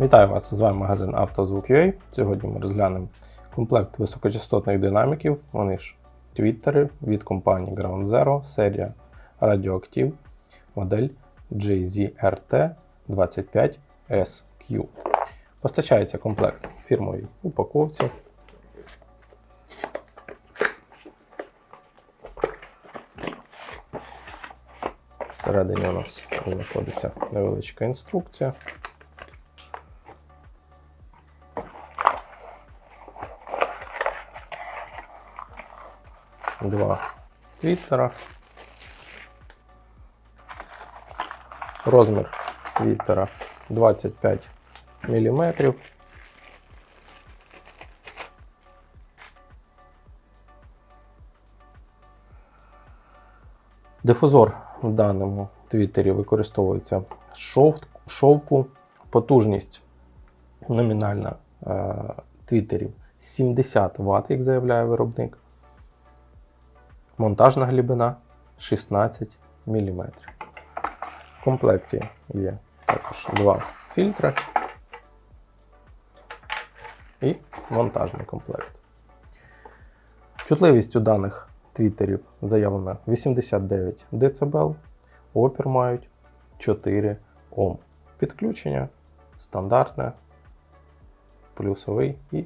Вітаю вас! З вами магазин «Автозвук.UA». Сьогодні ми розглянемо комплект високочастотних динаміків, вони ж твіттери від компанії Ground Zero, серія Radioactive, модель JZRT25SQ. Постачається комплект в фірмовій упаковці. Всередині у нас знаходиться невеличка інструкція. Два твіттера. Розмір твіттера 25 мм. Дифузор в даному твіттері використовується з шов- шовку. Потужність номінальна е, твіттерів 70 Вт, як заявляє виробник. Монтажна глибина 16 мм. В комплекті є також два фільтри і монтажний комплект. Чутливість у даних твіттерів заявлена 89 дБ, опір мають 4 Ом. Підключення стандартне, плюсовий і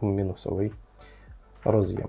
мінусовий роз'єм.